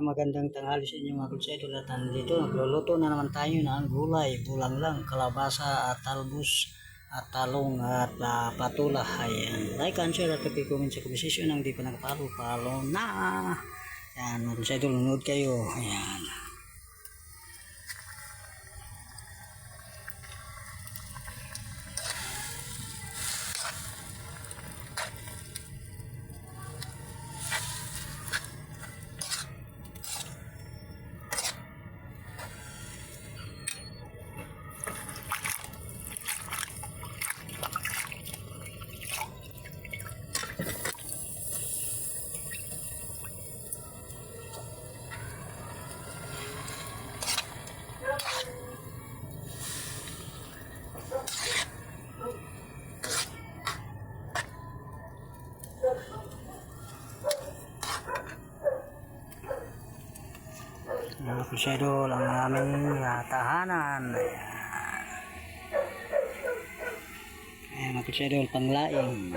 Ay magandang tanghali sa inyo mga kulsa. Ito lahat nandito. Nagluluto na naman tayo ng gulay. Bulang lang, kalabasa at talbos at talong at ah, patula. Ayan. Like and share at comment sa komisisyon ang di pa nakapalo. Palo na! Ayan mga kulsa. Ito lunod kayo. Ayan. Kusyado ang aming ah, tahanan. Ayan. Kusyado panglaing.